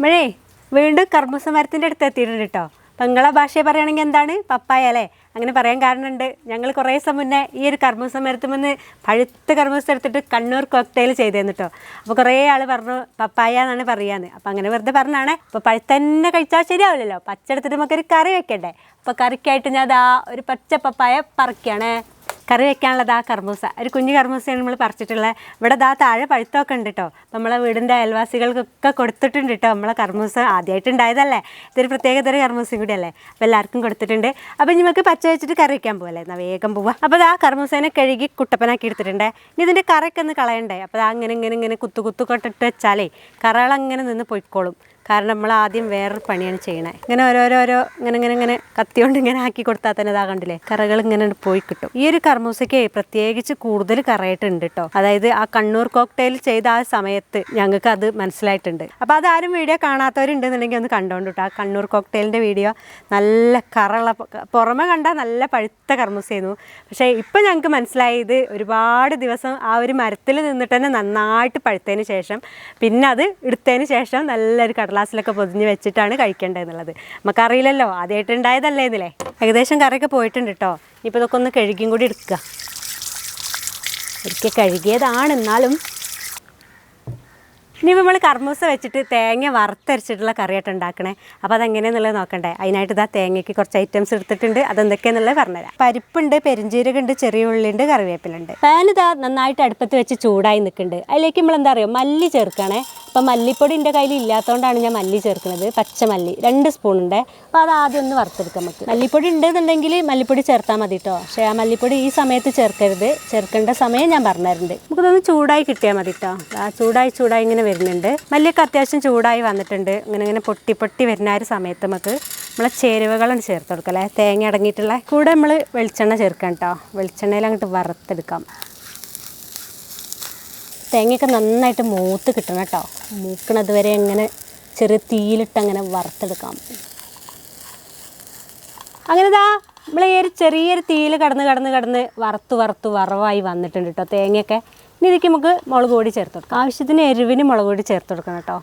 മഴേ വീണ്ടും കർമ്മസമരത്തിന്റെ അടുത്ത് എത്തിയിട്ടുണ്ട് കേട്ടോ നിങ്ങളെ ഭാഷയെ പറയുകയാണെങ്കിൽ എന്താണ്? പപ്പായ അല്ലേ? അങ്ങനെ പറയാൻ കാരണമുണ്ട്. ഞങ്ങൾ കുറേ ദിവസം മുന്നേ ഈ ഒരു കർമ്മൂസ മരത്തുമെന്ന് പഴുത്ത കർമ്മൂസ എടുത്തിട്ട് കണ്ണൂർ കോക്ടെയിൽ ചെയ്തേന്ന് കേട്ടോ അപ്പോൾ കുറേ ആൾ പറഞ്ഞു പപ്പായ എന്നാണ് പറയാന്ന്. അപ്പോൾ അങ്ങനെ വെറുതെ പറഞ്ഞാണ് അപ്പോൾ പഴുത്തന്നെ കഴിച്ചാൽ ശരിയാവില്ലല്ലോ. പച്ച എടുത്തിട്ട് നമുക്കൊരു കറി വെക്കണ്ടേ? അപ്പോൾ കറിക്കായിട്ട് ഞാൻ അതാ ഒരു പച്ച പപ്പായ പറിക്കുകയാണ് കറി വെക്കാനുള്ളത് ആ കർമ്മൂസ ഒരു കുഞ്ഞു കർമ്മൂസയാണ് നമ്മൾ പറിച്ചിട്ടുള്ളത് ഇവിടെ ദാ താഴെ പഴുത്തൊക്കെ ഉണ്ട് കേട്ടോ നമ്മളെ വീടിന്റെ അയൽവാസികൾക്കൊക്കെ കൊടുത്തിട്ടുണ്ട് കേട്ടോ നമ്മളെ കർമ്മൂസ ആദ്യമായിട്ടുണ്ടായതല്ലേ ഇതൊരു പ്രത്യേക തരം കർമ്മൂസയും കൂടി അല്ലേ അപ്പോൾ എല്ലാവർക്കും കൊടുത്തിട്ടുണ്ട്. അപ്പോൾ നമുക്ക് പച്ച വെച്ചിട്ട് കറി വെക്കാൻ പോകല്ലേ എന്നാൽ വേഗം പോവാം. അപ്പോൾ ആ കർമ്മൂസേനെ കഴുകി കുട്ടപ്പനാക്കി എടുത്തിട്ടുണ്ട്. ഇനി ഇതിന്റെ കറയൊക്കെ ഒന്ന് കളയണ്ടേ? അപ്പോൾ ദാ അങ്ങനെ ഇങ്ങനെ ഇങ്ങനെ കുത്തു കുത്തു കൊട്ടിട്ട് വെച്ചാലേ കറകളങ്ങനെ നിന്ന് പൊയ്ക്കോളും. കാരണം നമ്മൾ ആദ്യം വേറൊരു പണിയാണ് ചെയ്യണേ. ഇങ്ങനെ ഓരോരോരോ ഇങ്ങനെ ഇങ്ങനെ ഇങ്ങനെ കത്തിയോണ്ട് ഇങ്ങനെ ആക്കി കൊടുത്താൽ തന്നെ ഇതാകണ്ടില്ലേ കറകൾ ഇങ്ങനെ പോയി കിട്ടും. ഈ ഒരു കർമ്മൂസയ്ക്ക് പ്രത്യേകിച്ച് കൂടുതൽ കറയായിട്ടുണ്ട് കേട്ടോ അതായത് ആ കണ്ണൂർ കോക്ടെയിൽ ചെയ്ത ആ സമയത്ത് ഞങ്ങൾക്ക് അത് മനസ്സിലായിട്ടുണ്ട്. അപ്പോൾ അതാരും വീഡിയോ കാണാത്തവരുണ്ടെന്നുണ്ടെങ്കിൽ ഒന്ന് കണ്ടോണ്ട് കേട്ടോ ആ കണ്ണൂർ കോക്ടെയിലിന്റെ വീഡിയോ നല്ല കറുള്ള പുറമെ കണ്ടാൽ നല്ല പഴുത്ത കർമ്മൂസയായിരുന്നു പക്ഷേ ഇപ്പം ഞങ്ങൾക്ക് മനസ്സിലായത് ഒരുപാട് ദിവസം ആ ഒരു മരത്തിൽ നിന്നിട്ട് തന്നെ നന്നായിട്ട് പഴുത്തതിന് ശേഷം പിന്നെ അത് എടുത്തതിന് ശേഷം നല്ലൊരു കടലാസിലൊക്കെ പൊതിഞ്ഞ് വെച്ചിട്ടാണ് കഴിക്കേണ്ടതെന്നുള്ളത് നമുക്കറിയില്ലല്ലോ. ആദ്യമായിട്ട് ഉണ്ടായതല്ലേ ഇതിലെ? ഏകദേശം കറിയൊക്കെ പോയിട്ടുണ്ട് കേട്ടോ ഇനിയിപ്പോൾ ഇതൊക്കെ ഒന്ന് കഴുകിയും കൂടി എടുക്കുക. ഒരിക്കൽ കഴുകിയതാണ് എന്നാലും ഇനി നമ്മൾ കർമ്മൂസ വെച്ചിട്ട് തേങ്ങ വറുത്തരച്ചിട്ടുള്ള കറിയായിട്ട് ഉണ്ടാക്കണേ. അപ്പോൾ അതെങ്ങനെയാണെന്നുള്ളത് നോക്കണ്ടേ. അതിനായിട്ട് ഇതാ തേങ്ങയ്ക്ക് കുറച്ച് ഐറ്റംസ് എടുത്തിട്ടുണ്ട്. അതെന്തൊക്കെയാണെന്നുള്ളത് പറഞ്ഞുതരാം. പരിപ്പുണ്ട് പെരിഞ്ചീരകമുണ്ട് ചെറിയ ഉള്ളിയുണ്ട് കറിവേപ്പിലുണ്ട് പാൻ നന്നായിട്ട് അടുപ്പത്ത് വെച്ച് ചൂടായി നിൽക്കുന്നുണ്ട്. അതിലേക്ക് നമ്മൾ എന്താ പറയുക? മല്ലി ചേർക്കണേ അപ്പോൾ മല്ലിപ്പൊടി എന്റെ കയ്യിൽ ഇല്ലാത്തതുകൊണ്ടാണ് ഞാൻ മല്ലി ചേർക്കുന്നത്. പച്ചമല്ലി രണ്ട് സ്പൂൺ ഉണ്ട്. അപ്പോൾ അത് ആദ്യം ഒന്ന് വറുത്തെടുക്കാം നമുക്ക്. മല്ലിപ്പൊടി ഉണ്ടെന്നുണ്ടെങ്കിൽ മല്ലിപ്പൊടി ചേർത്താൽ മതി കേട്ടോ. പക്ഷേ ആ മല്ലിപ്പൊടി ഈ സമയത്ത് ചേർക്കരുത്. ചേർക്കേണ്ട സമയം ഞാൻ പറഞ്ഞിട്ടുണ്ട് നമുക്കതൊന്ന് ചൂടായി കിട്ടിയാൽ മതി കേട്ടോ. ആ ചൂടായി ചൂടായി ഇങ്ങനെ വരുന്നുണ്ട്. മല്ലിയൊക്കെ അത്യാവശ്യം ചൂടായി വന്നിട്ടുണ്ട്. ഇങ്ങനെ ഇങ്ങനെ പൊട്ടി പൊട്ടി വരുന്ന ഒരു സമയത്ത് നമുക്ക് നമ്മളെ ചേരുവകളാണ് ചേർത്ത് കൊടുക്കുക അല്ലേ? തേങ്ങ അടങ്ങിയിട്ടുള്ള കൂടെ നമ്മൾ വെളിച്ചെണ്ണ ചേർക്കാം കേട്ടോ വെളിച്ചെണ്ണയിൽ അങ്ങോട്ട് വറുത്തെടുക്കാം. തേങ്ങയൊക്കെ നന്നായിട്ട് മൂത്ത് കിട്ടണം കേട്ടോ മൂക്കണത് വരെ ഇങ്ങനെ ചെറിയ തീയിലിട്ട് അങ്ങനെ വറുത്തെടുക്കാം. അങ്ങനെ ഇതാ നമ്മൾ ഈ ഒരു ചെറിയൊരു തീയിൽ കടന്ന് കടന്ന് കടന്ന് വറുത്ത് വറുത്ത് വറവായി വന്നിട്ടുണ്ട് കേട്ടോ തേങ്ങയൊക്കെ. ഇനി ഇതിലേക്ക് നമുക്ക് മുളക് പൊടി ചേർത്ത് കൊടുക്കാം. ആവശ്യത്തിന് എരിവിന് മുളക് പൊടി ചേർത്ത് കൊടുക്കണം കേട്ടോ.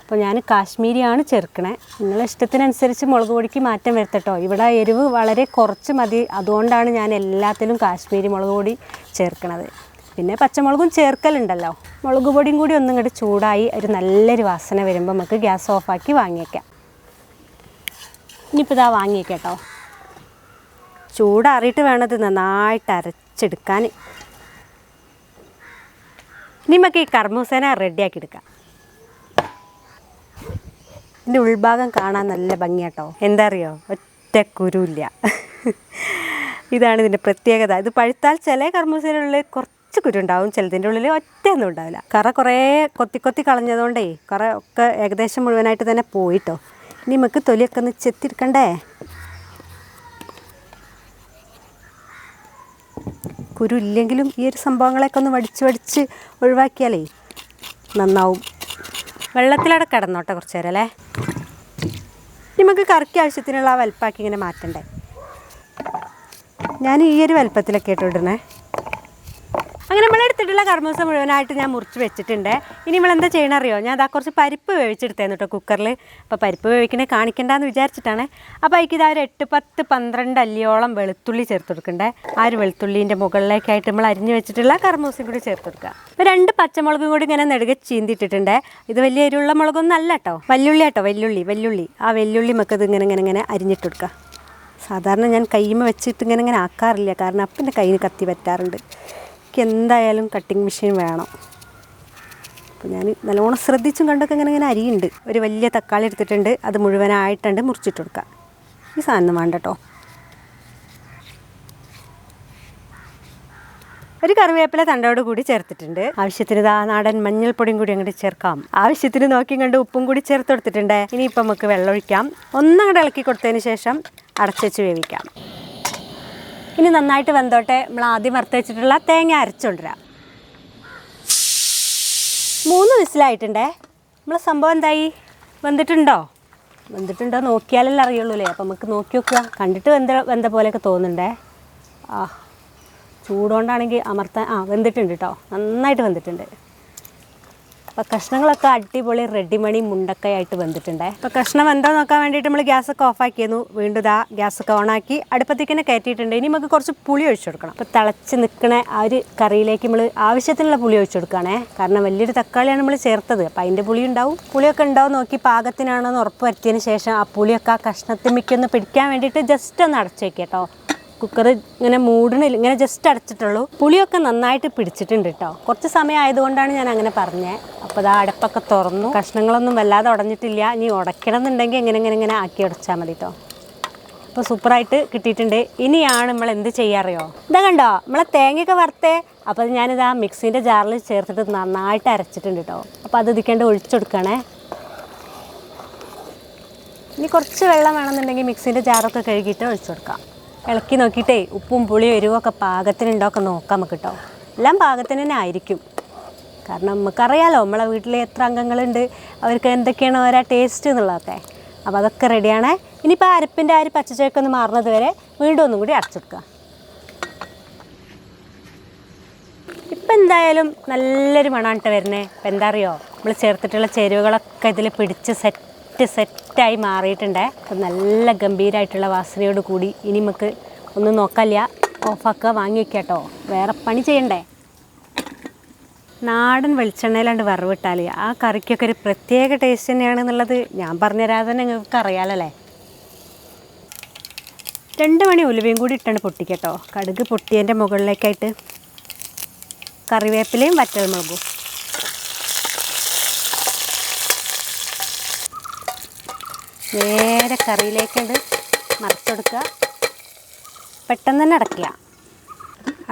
അപ്പോൾ ഞാൻ കാശ്മീരിയാണ് ചേർക്കണേ. നിങ്ങളെ ഇഷ്ടത്തിനനുസരിച്ച് മുളക് പൊടിക്ക് മാറ്റം വരുത്തട്ടോ ഇവിടെ എരിവ് വളരെ കുറച്ച് മതി. അതുകൊണ്ടാണ് ഞാൻ എല്ലാത്തിലും കാശ്മീരി മുളക് പൊടി ചേർക്കണത്. പിന്നെ പച്ചമുളകും ചേർക്കലുണ്ടല്ലോ. മുളക് പൊടിയും കൂടി ഒന്നും ഇങ്ങോട്ട് ചൂടായി ഒരു നല്ലൊരു വാസന വരുമ്പോൾ നമുക്ക് ഗ്യാസ് ഓഫാക്കി വാങ്ങിയേക്കാം. ഇനിയിപ്പോൾ ഇതാ വാങ്ങിയേക്കാം കേട്ടോ. ചൂടാറിയിട്ട് വേണത് നന്നായിട്ട് അരച്ചെടുക്കാൻ. നമുക്ക് ഈ കർമ്മസേന റെഡിയാക്കി എടുക്കാം ഇതിന്റെ ഉൾഭാഗം കാണാൻ നല്ല ഭംഗിയാട്ടോ. എന്താ അറിയോ ഒറ്റ കുരുവില്ല. ഇതാണ് ഇതിന്റെ പ്രത്യേകത. ഇത് പഴുത്താൽ ചില കർമ്മൂസേനുള്ളിൽ കുറച്ച് കുരുണ്ടാവും ചിലതിന്റെ ഉള്ളിൽ ഒറ്റയൊന്നും ഉണ്ടാവില്ല. കറ കുറേ കൊത്തി കൊത്തി കളഞ്ഞതുകൊണ്ടേ കുറേ ഒക്കെ ഏകദേശം മുഴുവനായിട്ട് തന്നെ പോയിട്ടോ. ഇനി നമുക്ക് തൊലിയൊക്കെ ഒന്ന് ചെത്തിയെടുക്കണ്ടേ കുരു ഇല്ലെങ്കിലും ഈ ഒരു സംഭവങ്ങളൊക്കെ ഒന്ന് വടിച്ച് വടിച്ച് ഒഴിവാക്കിയാലേ നന്നാവും. വെള്ളത്തിലവിടെ കിടന്നോട്ടെ കുറച്ച് നേരം അല്ലേ? നമുക്ക് കറിക്ക് ആവശ്യത്തിനുള്ള ആ വലുപ്പാക്കി ഇങ്ങനെ മാറ്റണ്ടേ? ഞാൻ ഈ ഒരു വലുപ്പത്തിലൊക്കെ ഇട്ടിടണേ അങ്ങനെ നമ്മൾ എടുത്തിട്ടുള്ള കർമ്മൂസ മുഴുവനായിട്ട് ഞാൻ മുറിച്ച് വെച്ചിട്ടുണ്ട്. ഇനി നമ്മൾ എന്താ ചെയ്യണം അറിയോ ഞാൻ അതാ കുറച്ച് പരിപ്പ് വേവിച്ചെടുത്തേന്ന് കേട്ടോ കുക്കറിൽ അപ്പോൾ പരിപ്പ് വേവിക്കണേ കാണിക്കണ്ടെന്ന് വിചാരിച്ചിട്ടാണ്. അപ്പോൾ അതിക്ക് ഇതാ ഒരു എട്ട് പത്ത് പന്ത്രണ്ട് അല്ലിയോളം വെളുത്തുള്ളി ചേർത്ത് കൊടുക്കണ്ടേ. ആ ഒരു വെളുത്തുള്ളീന്റെ മുകളിലേക്കായിട്ട് നമ്മൾ അരിഞ്ഞ് വെച്ചിട്ടുള്ള കർമ്മൂസയും കൂടി ചേർത്ത് കൊടുക്കുക. അപ്പോൾ രണ്ട് പച്ചമുളകും കൂടി ഇങ്ങനെ നെടുകെ ചീന്തിട്ടിട്ടുണ്ട് ഇത് വലിയ എരിവുള്ള മുളകൊന്നും അല്ല കേട്ടോ. വല്യുള്ളി കേട്ടോ വല്യുള്ളി വല്യുള്ളി ആ വെല്ലുള്ളി മൊക്കെ ഇത് ഇങ്ങനെ ഇങ്ങനെ ഇങ്ങനെ അരിഞ്ഞിട്ട് കൊടുക്കുക. സാധാരണ ഞാൻ കൈമ വെച്ചിട്ട് ഇങ്ങനെ ഇങ്ങനെ ആക്കാറില്ല. കാരണം അപ്പം എന്റെ കയ്യിൽ കത്തി പറ്റാറുണ്ട്. എനിക്ക് എന്തായാലും കട്ടിങ് മെഷീൻ വേണം. അപ്പോൾ ഞാൻ നല്ലോണം ശ്രദ്ധിച്ചും കണ്ടൊക്കെ ഇങ്ങനെ ഇങ്ങനെ അരിയുണ്ട്. ഒരു വലിയ തക്കാളി എടുത്തിട്ടുണ്ട്. അത് മുഴുവനായിട്ടുണ്ട് മുറിച്ചിട്ട് കൊടുക്കാം. ഈ സാധനം വേണ്ട കേട്ടോ ഒരു കറിവേപ്പില തണ്ടോട് കൂടി ചേർത്തിട്ടുണ്ട്. ആവശ്യത്തിന് ഇതാ നാടൻ മഞ്ഞൾപ്പൊടിയും കൂടി അങ്ങോട്ട് ചേർക്കാം. ആവശ്യത്തിന് നോക്കി കണ്ട് ഉപ്പും കൂടി ചേർത്ത് കൊടുത്തിട്ടുണ്ട്. ഇനിയിപ്പോൾ നമുക്ക് വെള്ളം ഒഴിക്കാം ഒന്നങ്ങോട്ട് ഇളക്കി കൊടുത്തതിന് ശേഷം അടച്ചു വേവിക്കാം. ഇനി നന്നായിട്ട് വെന്തോട്ടെ. നമ്മൾ ആദ്യം വറുത്ത് വെച്ചിട്ടുള്ള തേങ്ങ അരച്ചുകൊണ്ടുവരാം മൂന്ന് വിസിലായിട്ടുണ്ടേ. നമ്മളെ സംഭവം എന്തായി? വെന്തിട്ടുണ്ടോ? വെന്തിട്ടുണ്ടോ നോക്കിയാലല്ലേ അറിയുള്ളൂ അല്ലേ അപ്പം നമുക്ക് നോക്കി നോക്കുക. കണ്ടിട്ട് വെന്ത വെന്ത പോലെയൊക്കെ തോന്നുന്നുണ്ടേ. ആ ചൂടുകൊണ്ടാണെങ്കിൽ അമർത്താൻ ആ വെന്തിട്ടുണ്ട് കേട്ടോ നന്നായിട്ട് വെന്തിട്ടുണ്ട്. അപ്പോൾ കഷ്ണങ്ങളൊക്കെ അടിപൊളി റെഡിമണി മുണ്ടക്കയായിട്ട് വന്നിട്ടുണ്ടേ. അപ്പോൾ കഷ്ണം എന്താ നോക്കാൻ വേണ്ടിയിട്ട് നമ്മൾ ഗ്യാസൊക്കെ ഓഫാക്കിയിരുന്നു വീണ്ടും ഇതാ ഗ്യാസൊക്കെ ഓണാക്കി അടുപ്പത്തേക്ക് തന്നെ കയറ്റിയിട്ടുണ്ട്. ഇനി നമുക്ക് കുറച്ച് പുളി ഒഴിച്ചു കൊടുക്കണം. അപ്പോൾ തിളച്ച് നിൽക്കണ ആ ഒരു കറിയിലേക്ക് നമ്മൾ ആവശ്യത്തിനുള്ള പുളി ഒഴിച്ചു കൊടുക്കുകയാണേ. കാരണം വലിയൊരു തക്കാളിയാണ് നമ്മൾ ചേർത്തത്. അപ്പോൾ അതിന്റെ പുളി ഉണ്ടാവും. പുളിയൊക്കെ ഉണ്ടാവും നോക്കി പാകത്തിനാണോ എന്ന് ഉറപ്പ് വരുത്തിയതിന് ശേഷം ആ പുളിയൊക്കെ ആ കഷ്ണത്തിമിക്കൊന്ന് പിടിക്കാൻ വേണ്ടിയിട്ട് ജസ്റ്റ് ഒന്ന് അടച്ചു വെക്കാം കേട്ടോ. കുക്കർ ഇങ്ങനെ മൂടണില്ല ഇങ്ങനെ ജസ്റ്റ് അടച്ചിട്ടുള്ളൂ. പുളിയൊക്കെ നന്നായിട്ട് പിടിച്ചിട്ടുണ്ട് കേട്ടോ കുറച്ച് സമയം ആയതുകൊണ്ടാണ് ഞാൻ അങ്ങനെ പറഞ്ഞത് അപ്പോൾ ഇതാ അടപ്പൊക്കെ തുറന്നു. കഷ്ണങ്ങളൊന്നും വല്ലാതെ ഉടഞ്ഞിട്ടില്ല. ഇനി ഉടയ്ക്കണം എന്നുണ്ടെങ്കിൽ ഇങ്ങനെ ഇങ്ങനെ ഇങ്ങനെ ആക്കി ഉടച്ചാൽ മതി കേട്ടോ അപ്പോൾ സൂപ്പറായിട്ട് കിട്ടിയിട്ടുണ്ട്. ഇനിയാണ് നമ്മൾ എന്ത് ചെയ്യാറിയോ? ഇതാ കണ്ടോ? നമ്മളെ തേങ്ങയൊക്കെ വറുത്തേ. അപ്പോൾ അത് ആ മിക്സിന്റെ ജാറിൽ ചേർത്തിട്ട് നന്നായിട്ട് അരച്ചിട്ടുണ്ട് കേട്ടോ അപ്പോൾ അത് ഇതിക്കേണ്ട ഒഴിച്ചെടുക്കണേ. ഇനി കുറച്ച് വെള്ളം വേണമെന്നുണ്ടെങ്കിൽ മിക്സിന്റെ ജാറൊക്കെ കഴുകിയിട്ട് ഒഴിച്ചു കൊടുക്കാം ഇളക്കി നോക്കിയിട്ടേ ഉപ്പും പുളിയും എരിവൊക്കെ പാകത്തിനുണ്ടോ ഒക്കെ നോക്കാം നമുക്ക് കേട്ടോ എല്ലാം പാകത്തിന് തന്നെ ആയിരിക്കും. കാരണം നമുക്കറിയാലോ നമ്മളെ വീട്ടിൽ എത്ര അംഗങ്ങളുണ്ട് അവർക്ക് എന്തൊക്കെയാണ് ഓരോ ടേസ്റ്റ് എന്നുള്ളതൊക്കെ. അപ്പോൾ അതൊക്കെ റെഡിയാണ് ഇനിയിപ്പോൾ അരപ്പിന്റെ ആ ഒരു പച്ചച്ചൊക്കെ മാറുന്നത് വരെ വീണ്ടും ഒന്നും കൂടി അടച്ചെടുക്കുക ഇപ്പം എന്തായാലും നല്ലൊരു മണമാണ് കേട്ടോ വരുന്നത് ഇപ്പം എന്താ അറിയോ? നമ്മൾ ചേർത്തിട്ടുള്ള ചേരുവകളൊക്കെ ഇതിൽ പിടിച്ച് സെറ്റ് സെറ്റായി മാറിയിട്ടുണ്ട്. നല്ല ഗംഭീരമായിട്ടുള്ള വാസനയോട് കൂടി ഇനി നമുക്ക് ഒന്ന് നോക്കല്ല ഓഫാക്കുക വാങ്ങി കേട്ടോ വേറെ പണി ചെയ്യണ്ടേ? നാടൻ വെളിച്ചെണ്ണയിലാണ്ട് വറവിട്ടാൽ ആ കറിക്കൊക്കെ ഒരു പ്രത്യേക ടേസ്റ്റ് തന്നെയാണ് എന്നുള്ളത് ഞാൻ പറഞ്ഞുതരാതെ തന്നെ നിങ്ങൾക്ക് അറിയാലല്ലേ. രണ്ട് മണി ഉലുവയും കൂടി ഇട്ടാണ് പൊട്ടിക്കട്ടോ. കടുക് പൊട്ടിയതിന്റെ മുകളിലേക്കായിട്ട് കറിവേപ്പിലയും വറ്റൽമുളകും. നേരെ കറിയിലേക്കത് മറിച്ചെടുക്കുക. പെട്ടെന്ന് തന്നെ അടയ്ക്കുക.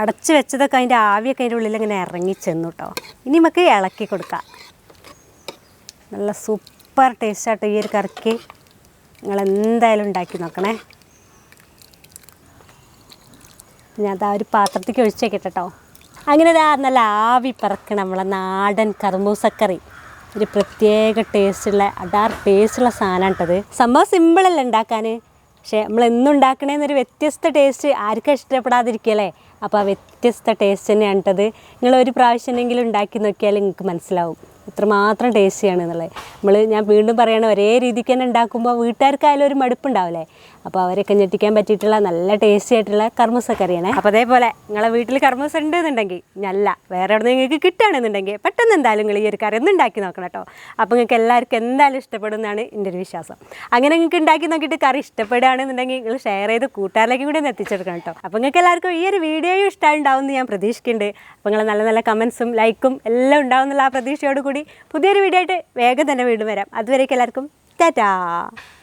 അടച്ചു വെച്ചതൊക്കെ അതിന്റെ ആവിയൊക്കെ അതിന്റെ ഉള്ളിൽ ഇങ്ങനെ ഇറങ്ങി ചെന്നു കേട്ടോ ഇനി നമുക്ക് ഇളക്കി കൊടുക്കാം. നല്ല സൂപ്പർ ടേസ്റ്റായിട്ട് ഈ ഒരു കറിക്ക്. നിങ്ങൾ എന്തായാലും ഉണ്ടാക്കി നോക്കണേ. ഞാൻ അതാ ഒരു പാത്രത്തേക്ക് ഒഴിച്ചേക്കട്ടെ കേട്ടോ അങ്ങനെ നല്ല ആവി പറക്കണം നമ്മളെ നാടൻ കർമൂസക്കറി ഒരു പ്രത്യേക ടേസ്റ്റുള്ള അടാർ ടേസ്റ്റുള്ള സാധനമാണ് കേട്ടത് സംഭവം സിമ്പിളല്ല ഉണ്ടാക്കാൻ പക്ഷേ നമ്മൾ എന്നും ഉണ്ടാക്കണേന്നൊരു വ്യത്യസ്ത ടേസ്റ്റ് ആർക്കും ഇഷ്ടപ്പെടാതിരിക്കല്ലേ? അപ്പോൾ ആ വ്യത്യസ്ത ടേസ്റ്റ് തന്നെയാണ് കേട്ടത് നിങ്ങൾ ഒരു പ്രാവശ്യമെങ്കിലും ഉണ്ടാക്കി നോക്കിയാൽ നിങ്ങൾക്ക് മനസ്സിലാവും. ഇത്രമാത്രം ടേസ്റ്റിയാണ് എന്നുള്ളത്. നമ്മൾ ഞാൻ വീണ്ടും പറയണ ഒരേ രീതിക്ക് തന്നെ ഉണ്ടാക്കുമ്പോൾ വീട്ടുകാർക്കായാലും ഒരു മടുപ്പുണ്ടാവില്ലേ അപ്പോൾ അവരൊക്കെ ഞെട്ടിക്കാൻ പറ്റിയിട്ടുള്ള നല്ല ടേസ്റ്റി ആയിട്ടുള്ള കർമ്മൂസക്കറിയാണ്. അപ്പോൾ അതേപോലെ നിങ്ങളെ വീട്ടിൽ കർമ്മസ് ഉണ്ട് എന്നുണ്ടെങ്കിൽ നല്ല വേറെ എവിടെ നിങ്ങൾക്ക് കിട്ടുകയാണെന്നുണ്ടെങ്കിൽ പെട്ടെന്ന് എന്തായാലും നിങ്ങൾ ഈ ഒരു കറി ഒന്ന് ഉണ്ടാക്കി നോക്കണം കേട്ടോ. അപ്പോൾ നിങ്ങൾക്ക് എല്ലാവർക്കും എന്തായാലും ഇഷ്ടപ്പെടുമെന്നാണ് എന്റെ ഒരു വിശ്വാസം. അങ്ങനെ നിങ്ങൾക്ക് ഉണ്ടാക്കി നോക്കിയിട്ട് കറി ഇഷ്ടപ്പെടുകയാണെന്നുണ്ടെങ്കിൽ നിങ്ങൾ ഷെയർ ചെയ്ത് കൂട്ടുകാരിലേക്ക് കൂടി ഒന്ന് എത്തിച്ചെടുക്കണം കേട്ടോ. അപ്പോൾ നിങ്ങൾക്ക് എല്ലാവർക്കും ഈ ഒരു വീഡിയോയും ഇഷ്ടമുണ്ടാവും എന്ന് ഞാൻ പ്രതീക്ഷിക്കുന്നുണ്ട്. അപ്പോൾ നിങ്ങൾ നല്ല നല്ല കമൻസും ലൈക്കും എല്ലാം ഉണ്ടാവും എന്നുള്ള ആ പ്രതീക്ഷയോടുകൂടി പുതിയൊരു വീഡിയോ ആയിട്ട് വേഗം തന്നെ വീണ്ടും വരാം. അതുവരേക്കും എല്ലാവർക്കും ടാറ്റാ!